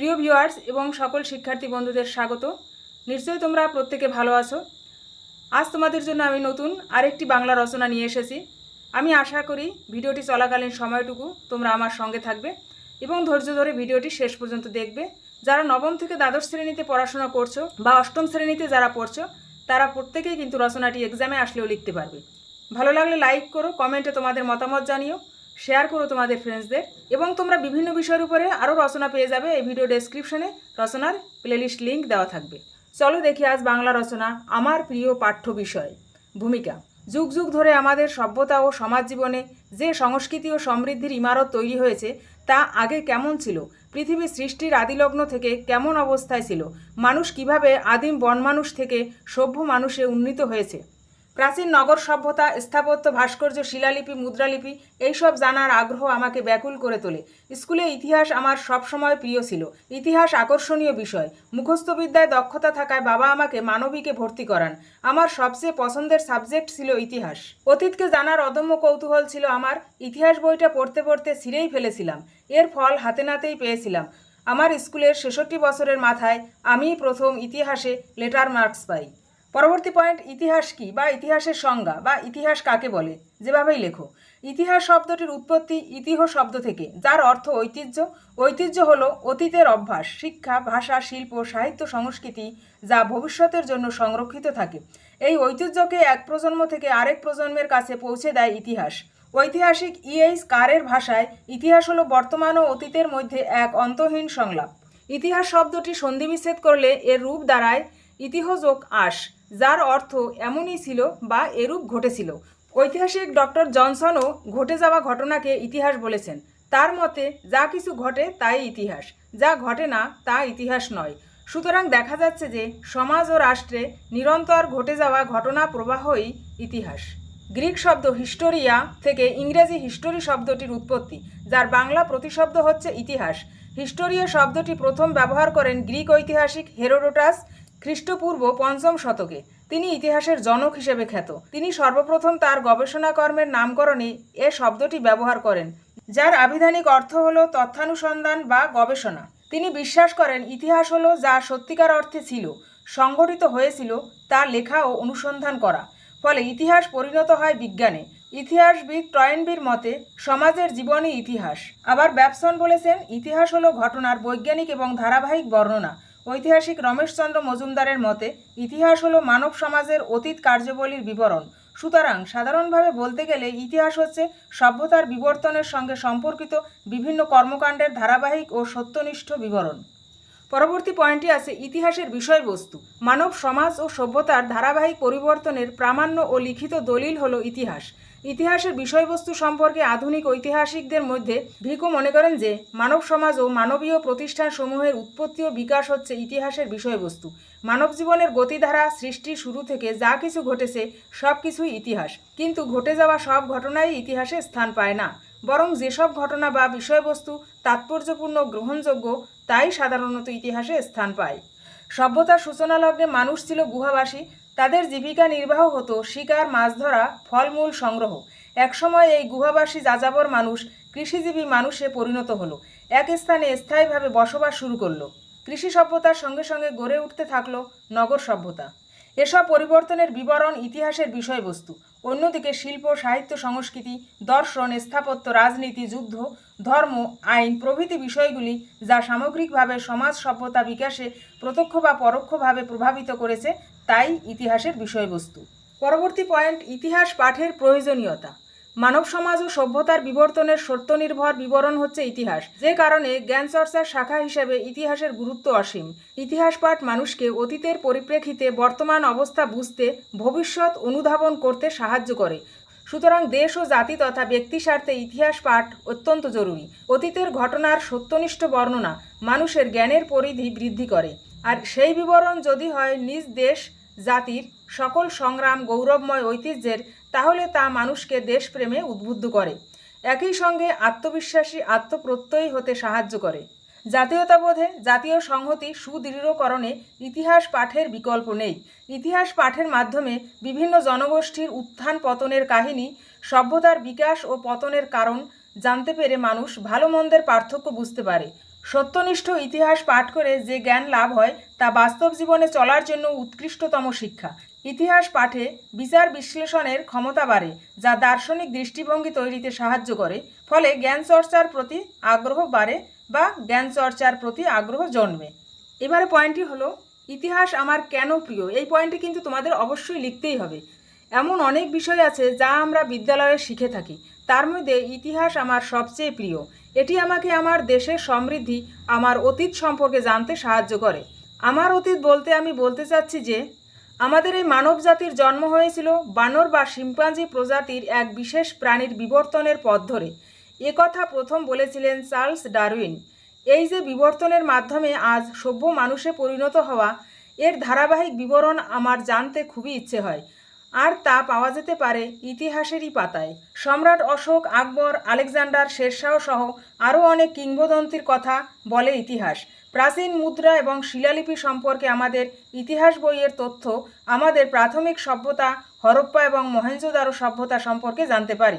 প্রিয় ভিউয়ার্স এবং সকল শিক্ষার্থী বন্ধুদের স্বাগত। নিশ্চয়ই তোমরা প্রত্যেকে ভালো আছো। আজ তোমাদের জন্য আমি নতুন আরেকটি বাংলা রচনা নিয়ে এসেছি। আমি আশা করি ভিডিওটি চলাকালীন সময়টুকু তোমরা আমার সঙ্গে থাকবে এবং ধৈর্য ধরে ভিডিওটি শেষ পর্যন্ত দেখবে। যারা নবম থেকে দ্বাদশ শ্রেণীতে পড়াশোনা করছ বা অষ্টম শ্রেণীতে যারা পড়ছো, তারা প্রত্যেকেই কিন্তু রচনাটি এক্সামে আসলেও লিখতে পারবে। ভালো লাগলে লাইক করো কমেন্টে তোমাদের মতামত জানিও। শেয়ার করো তোমাদের ফ্রেন্ডসদের এবং তোমরা বিভিন্ন বিষয়ের উপরে আরও রচনা পেয়ে যাবে এই ভিডিও ডেসক্রিপশনে রচনার প্লেলিস্ট লিঙ্ক দেওয়া থাকবে। চলো দেখি আজ বাংলা রচনা, আমার প্রিয় পাঠ্য বিষয়। ভূমিকা, যুগ যুগ ধরে আমাদের সভ্যতা ও সমাজ জীবনে যে সংস্কৃতি ও সমৃদ্ধির ইমারত তৈরি হয়েছে, তা আগে কেমন ছিল? পৃথিবীর সৃষ্টির আদিলগ্ন থেকে কেমন অবস্থায় ছিল? মানুষ কীভাবে আদিম বনমানুষ থেকে সভ্য মানুষে উন্নীত হয়েছে? প্রাচীন নগর সভ্যতা, স্থাপত্য, ভাস্কর্য, শিলালিপি, মুদ্রালিপি, এইসব জানার আগ্রহ আমাকে ব্যাকুল করে তোলে। স্কুলে ইতিহাস আমার সবসময় প্রিয় ছিল। ইতিহাস আকর্ষণীয় বিষয়। মুখস্থবিদ্যায় দক্ষতা থাকায় বাবা আমাকে মানবিকে ভর্তি করান। আমার সবচেয়ে পছন্দের সাবজেক্ট ছিল ইতিহাস। অতীতকে জানার অদম্য কৌতূহল ছিল আমার। ইতিহাস বইটা পড়তে পড়তে ছিঁড়েই ফেলেছিলাম। এর ফল হাতে নাতেই পেয়েছিলাম। আমার স্কুলের ছেষট্টি বছরের মাথায় আমিই প্রথম ইতিহাসে লেটার মার্কস পাই। পরবর্তী পয়েন্ট ইতিহাস কি বা ইতিহাসের সংজ্ঞা বা ইতিহাস কাকে বলে? যেভাবেই লেখো। ইতিহাস শব্দটির উৎপত্তি ইতিহ শব্দ থেকে, যার অর্থ ঐতিহ্য। ঐতিহ্য হলো অতীতের অভ্যাস, শিক্ষা, ভাষা, শিল্প, সাহিত্য, সংস্কৃতি, যা ভবিষ্যতের জন্য সংরক্ষিত থাকে। এই ঐতিহ্যকে এক প্রজন্ম থেকে আরেক প্রজন্মের কাছে পৌঁছে দেয় ইতিহাস। ঐতিহাসিক ইএইচ কারের ভাষায়, ইতিহাস হলো বর্তমান ও অতীতের মধ্যে এক অন্তহীন সংলাপ। ইতিহাস শব্দটি সন্ধিবিচ্ছেদ করলে এর রূপ দাঁড়ায় ইতিহযোগ আস যার অর্থ এমনই ছিল বা এরূপ ঘটেছিল। ঐতিহাসিক ডক্টর জনসনও ঘটে যাওয়া ঘটনাকে ইতিহাস বলেছেন। তার মতে, যা কিছু ঘটে তাই ইতিহাস, যা ঘটে না তা ইতিহাস নয়। সুতরাং দেখা যাচ্ছে যে সমাজ ও রাষ্ট্রে নিরন্তর ঘটে যাওয়া ঘটনা প্রবাহই ইতিহাস। গ্রিক শব্দ হিস্টোরিয়া থেকে ইংরেজি হিস্টোরি শব্দটির উৎপত্তি, যার বাংলা প্রতিশব্দ হচ্ছে ইতিহাস। হিস্টোরিয়া শব্দটি প্রথম ব্যবহার করেন গ্রিক ঐতিহাসিক হেরোডোটাস খ্রিস্টপূর্ব পঞ্চম শতকে। তিনি ইতিহাসের জনক হিসেবে খ্যাত। তিনি সর্বপ্রথম তার গবেষণা কর্মের নামকরণে এ শব্দটি ব্যবহার করেন, যার আবিধানিক অর্থ হল তথ্যানুসন্ধান বা গবেষণা। তিনি বিশ্বাস করেন ইতিহাস হলো যা সত্যিকার অর্থে ছিল, সংগঠিত হয়েছিল, তা লেখা ও অনুসন্ধান করা। ফলে ইতিহাস পরিণত হয় বিজ্ঞানে। ইতিহাসবিদ টয়েনবির মতে, সমাজের জীবনই ইতিহাস। আবার ব্যাপসন বলেছেন, ইতিহাস হলো ঘটনার বৈজ্ঞানিক এবং ধারাবাহিক বর্ণনা। ঐতিহাসিক রমেশচন্দ্র মজুমদারের মতে, ইতিহাস হলো মানব সমাজের অতীত কার্যবলীর বিবরণ। সুতরাং সাধারণভাবে বলতে গেলে ইতিহাস হচ্ছে সভ্যতার বিবর্তনের সঙ্গে সম্পর্কিত বিভিন্ন কর্মকাণ্ডের ধারাবাহিক ও সত্যনিষ্ঠ বিবরণ। পরবর্তী পয়েন্টটি আছে ইতিহাসের বিষয়বস্তু। মানব সমাজ ও সভ্যতার ধারাবাহিক পরিবর্তনের প্রামাণ্য ও লিখিত দলিল হলো ইতিহাস। ইতিহাসের বিষয়বস্তু সম্পর্কে আধুনিক ঐতিহাসিকদের মধ্যে ভিকো মনে করেন যে মানব সমাজ ও মানবীয় প্রতিষ্ঠানসমূহের উৎপত্তি ও বিকাশ হচ্ছে ইতিহাসের বিষয়বস্তু। মানব জীবনের গতিধারা, সৃষ্টির শুরু থেকে যা কিছু ঘটেছে, সব কিছুই ইতিহাস। কিন্তু ঘটে যাওয়া সব ঘটনাই ইতিহাসে স্থান পায় না। বরং যেসব ঘটনা বা বিষয়বস্তু তাৎপর্যপূর্ণ গ্রহণযোগ্য, তাই সাধারণত ইতিহাসে স্থান পায়। সভ্যতার সূচনা লগ্নে মানুষ ছিল গুহাবাসী তাদের জীবিকা নির্বাহ হতো শিকার, মাছ ধরা, ফলমূল সংগ্রহ। একসময় এই গুহাবাসী যাযাবর মানুষ, কৃষিজীবী মানুষে পরিণত হলো। এক স্থানে স্থায়ীভাবে বসবাস শুরু করল। কৃষি সভ্যতার সঙ্গে সঙ্গে গড়ে উঠতে থাকল নগর সভ্যতা। এসব পরিবর্তনের বিবরণ ইতিহাসের বিষয়বস্তু। অন্যদিকে শিল্প, সাহিত্য, সংস্কৃতি, দর্শন, স্থাপত্য, রাজনীতি, যুদ্ধ, ধর্ম, আইন প্রভৃতি বিষয়গুলি যা সামগ্রিকভাবে সমাজ সভ্যতা বিকাশে প্রত্যক্ষ বা পরোক্ষভাবে প্রভাবিত করেছে তাই ইতিহাসের বিষয়বস্তু। পরবর্তী পয়েন্ট, ইতিহাস পাঠের প্রয়োজনীয়তা। মানব সমাজ ও সভ্যতার বিবর্তনের সত্যনির্ভর বিবরণ হচ্ছে ইতিহাস, যে কারণে জ্ঞান চর্চার শাখা হিসেবে ইতিহাসের গুরুত্ব অসীম। ইতিহাস পাঠ মানুষকে অতীতের পরিপ্রেক্ষিতে বর্তমান অবস্থা বুঝতে, ভবিষ্যৎ অনুধাবন করতে সাহায্য করে। সুতরাং দেশ ও জাতি তথা ব্যক্তি স্বার্থে ইতিহাস পাঠ অত্যন্ত জরুরি। অতীতের ঘটনার সত্যনিষ্ঠ বর্ণনা মানুষের জ্ঞানের পরিধি বৃদ্ধি করে। আর সেই বিবরণ যদি হয় নিজ দেশ জাতির সকল সংগ্রাম গৌরবময় ঐতিহ্যের, তাহলে তা মানুষকে দেশপ্রেমে উদ্বুদ্ধ করে। একই সঙ্গে আত্মবিশ্বাসী আত্মপ্রত্যয়ী হতে সাহায্য করে। জাতীয়তাবোধে জাতীয় সংহতি সুদৃঢ়করণে ইতিহাস পাঠের বিকল্প নেই। ইতিহাস পাঠের মাধ্যমে বিভিন্ন জনগোষ্ঠীর উত্থান পতনের কাহিনী, সভ্যতার বিকাশ ও পতনের কারণ জানতে পেরে মানুষ ভালো মন্দের পার্থক্য বুঝতে পারে। সত্যনিষ্ঠ ইতিহাস পাঠ করে যে জ্ঞান লাভ হয় তা বাস্তব জীবনে চলার জন্য উৎকৃষ্টতম শিক্ষা। ইতিহাস পাঠে বিচার বিশ্লেষণের ক্ষমতা বাড়ে, যা দার্শনিক দৃষ্টিভঙ্গি তৈরিতে সাহায্য করে, ফলে জ্ঞান চর্চার প্রতি আগ্রহ বাড়ে বা জ্ঞান চর্চার প্রতি আগ্রহ জন্মে। এবারে পয়েন্টটি হলো, ইতিহাস আমার কেন প্রিয়? এই পয়েন্টটি কিন্তু তোমাদের অবশ্যই লিখতেই হবে। এমন অনেক বিষয় আছে যা আমরা বিদ্যালয়ে শিখে থাকি। তার মধ্যে ইতিহাস আমার সবচেয়ে প্রিয়। এটি আমাকে আমার দেশের সমৃদ্ধি, আমার অতীত সম্পর্কে জানতে সাহায্য করে। আমার অতীত বলতে আমি বলতে চাচ্ছি যে, আমাদের এই মানব জাতির জন্ম হয়েছিল বানর বা শিম্পাঞ্জি প্রজাতির এক বিশেষ প্রাণীর বিবর্তনের পথ ধরে। একথা প্রথম বলেছিলেন চার্লস ডারউইন। এই যে বিবর্তনের মাধ্যমে আজ সভ্য মানুষে পরিণত হওয়া, এর ধারাবাহিক বিবরণ আমার জানতে খুবই ইচ্ছে হয়। আর তা পাওয়া যেতে পারে ইতিহাসেরই পাতায়। সম্রাট অশোক আকবর, আলেকজান্ডার শেরশাহ সহ আরও অনেক কিংবদন্তির কথা বলে ইতিহাস। প্রাচীন মুদ্রা এবং শিলালিপি সম্পর্কে আমাদের ইতিহাস বইয়ের তথ্য, আমাদের প্রাথমিক সভ্যতা, হরপ্পা এবং মহেঞ্জোদারো সভ্যতা সম্পর্কে জানতে পারি।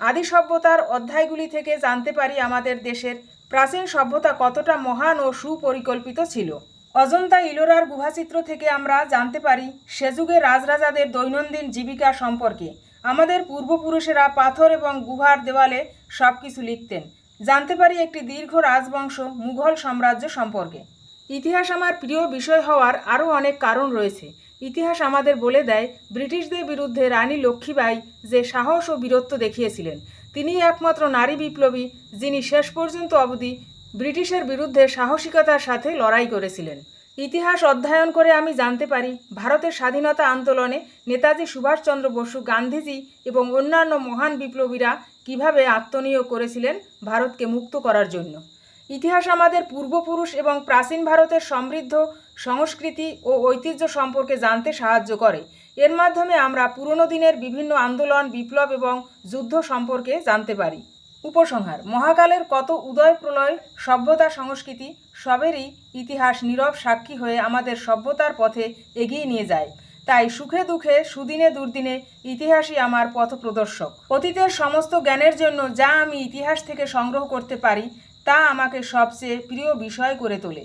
আদি সভ্যতার অধ্যায়গুলি থেকে জানতে পারি আমাদের দেশের প্রাচীন সভ্যতা কতটা মহান ও সুপরিকল্পিত ছিল। অজন্তা ইলোরার গুহাচিত্র থেকে আমরা জানতে পারি, সে যুগে রাজরাজাদের দৈনন্দিন জীবিকা সম্পর্কে। আমাদের পূর্বপুরুষেরা পাথর এবং গুহার দেওয়ালে সব কিছু লিখতেন। জানতে পারি একটি দীর্ঘ রাজবংশ মুঘল সাম্রাজ্য সম্পর্কে। ইতিহাস আমার প্রিয় বিষয় হওয়ার আরও অনেক কারণ রয়েছে। ইতিহাস আমাদের বলে দেয়, ব্রিটিশদের বিরুদ্ধে রানী লক্ষ্মীবাই যে সাহস ও বীরত্ব দেখিয়েছিলেন তিনি একমাত্র নারী বিপ্লবী যিনি শেষ পর্যন্ত অবধি ব্রিটিশের বিরুদ্ধে সাহসিকতার সাথে লড়াই করেছিলেন। ইতিহাস অধ্যয়ন করে আমি জানতে পারি, ভারতের স্বাধীনতা আন্দোলনে নেতাজি সুভাষচন্দ্র বসু, গান্ধীজি এবং অন্যান্য মহান বিপ্লবীরা কীভাবে আত্মনিয়োগ করেছিলেন ভারতকে মুক্ত করার জন্য। ইতিহাস আমাদের পূর্বপুরুষ এবং প্রাচীন ভারতের সমৃদ্ধ সংস্কৃতি ও ঐতিহ্য সম্পর্কে জানতে সাহায্য করে। এর মাধ্যমে আমরা পুরনো দিনের বিভিন্ন আন্দোলন, বিপ্লব এবং যুদ্ধ সম্পর্কে জানতে পারি। উপসংহার, মহাকালের কত উদয় প্রলয় সভ্যতা, সংস্কৃতি সবেরই ইতিহাস নীরব সাক্ষী হয়ে আমাদের সভ্যতার পথে এগিয়ে নিয়ে যায়। তাই সুখে দুঃখে, সুদিনে দুর্দিনে ইতিহাসই আমার পথ প্রদর্শক। অতীতের সমস্ত জ্ঞানের জন্য যা আমি ইতিহাস থেকে সংগ্রহ করতে পারি, তা আমাকে সবচেয়ে প্রিয় বিষয় করে তোলে।